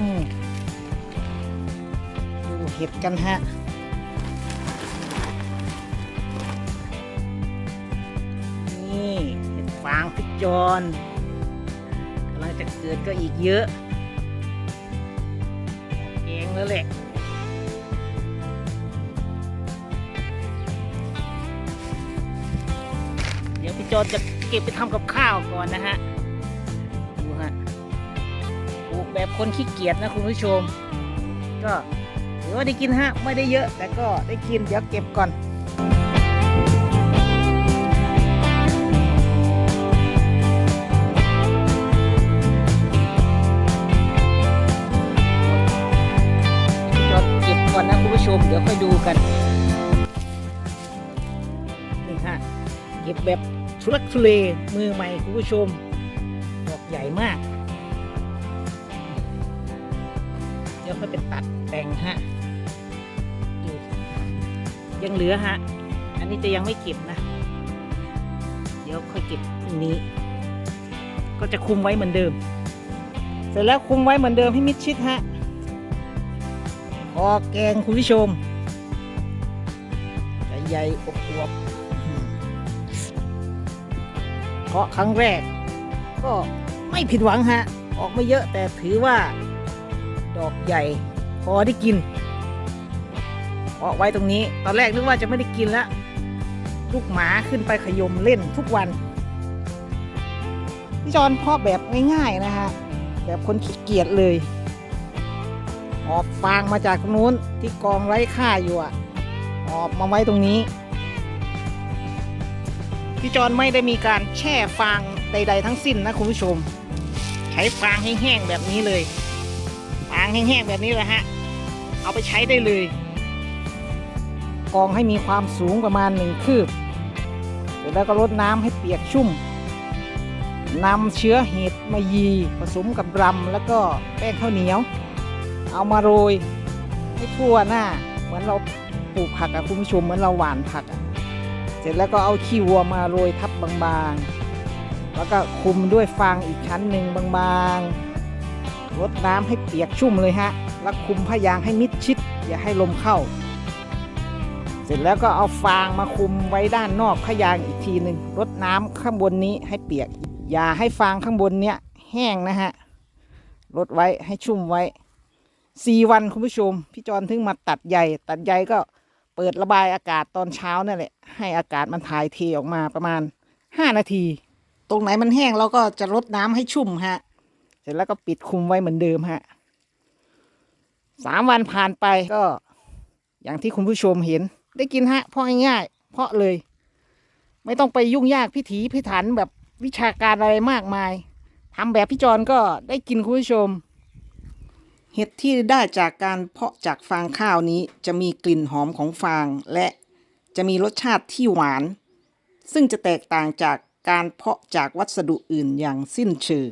ม ดูเห็ดกันฮะนี่เห็ดฟางพิจรกำลังจะเกิดก็อีกเยอะเองแล้วแหละเดี๋ยวพี่จอนจะเก็บไปทำกับข้าวก่อนนะฮะ แบบคนขี้เกียจนะคุณผู้ชม ก็ถือว่าได้กินฮะไม่ได้เยอะ แต่ก็ได้กินเดี๋ยวเก็บก่อนจอนเก็บก่อนนะคุณผู้ชม เดี๋ยวค่อยดูกันนี่ฮะเก็บแบบทุลักทุเลมือใหม่คุณผู้ชมดอกใหญ่มาก ดี๋ยวค่อยไปตัดแต่งฮะดูยังเหลือฮะ อันนี้จะยังไม่เก็บนะ เดี๋ยวค่อยเก็บพรุ่งนี้ ก็จะคุมไว้เหมือนเดิม เสร็จแล้วคุมไว้เหมือนเดิมให้มิดชิดฮะพอแกงคุณผู้ชมจะใหญ่อบอวบๆเพราะครั้งแรก ก็ไม่ผิดหวังฮะ ออกไม่เยอะแต่ถือว่า ดอกใหญ่ พอได้กินเพาะไว้ตรงนี้ ตอนแรกนึกว่าจะไม่ได้กินแล้วลูกหมาขึ้นไปขยมเล่นทุกวันพี่จอนเพาะแบบง่ายๆนะฮะ แบบคนขี้เกียจเลยออกฟางมาจากตรงนู้นที่กองไร้ค่าอยู่อะออกมาไว้ตรงนี้ พี่จอนไม่ได้มีการแช่ฟางใด ๆ ทั้งสิ้นนะคุณผู้ชม ใช้ฟางแห้งๆแบบนี้เลยางแห้งๆแบบนี้แหละฮะ เอาไปใช้ได้เลย กองให้มีความสูงประมาณหนึ่งคืบ เสร็จแล้วก็รดน้ำให้เปียกชุ่มนำเชื้อเห็ดมายีผสมกับรำแล้วก็แป้งข้าวเหนียว เอามาโรยให้ทั่วหน้า เหมือนเราปลูกผักอะคุณผู้ชมเหมือนเราหว่านผักอะเสร็จแล้วก็เอาขี้วัวมาโรยทับบางๆ แล้วก็คุมด้วยฟางอีกชั้นหนึ่งบางๆ รดน้ำให้เปียกชุ่มเลยฮะ แล้วคุมผ้ายางให้มิดชิด อย่าให้ลมเข้า เสร็จแล้วก็เอาฟางมาคุมไว้ด้านนอกผ้ายางอีกทีหนึ่งรดน้ำข้างบนนี้ให้เปียก อย่าให้ฟางข้างบนเนี้ยแห้งนะฮะรดไว้ให้ชุ่มไว้สี่วันคุณผู้ชม พี่จอนถึงมาตัดใยตัดใยก็เปิดระบายอากาศตอนเช้านั่นแหละ ให้อากาศมันถ่ายเทออกมาประมาณห้านาที ตรงไหนมันแห้งเราก็จะรดน้ำให้ชุ่มฮะ เสร็จแล้วก็ปิดคุมไว้เหมือนเดิมฮะสามวันผ่านไปก็ อย่างที่คุณผู้ชมเห็น ได้กินฮะ เพราะง่ายๆเพราะเลย ไม่ต้องไปยุ่งยากพิถีพิถันแบบวิชาการอะไรมากมายทำแบบพี่จอนก็ได้กินคุณผู้ชม เห็ดที่ได้จากการเพาะจากฟางข้าวนี้จะมีกลิ่นหอมของฟางและจะมีรสชาติที่หวาน ซึ่งจะแตกต่างจากการเพาะจากวัสดุอื่นอย่างสิ้นเชิง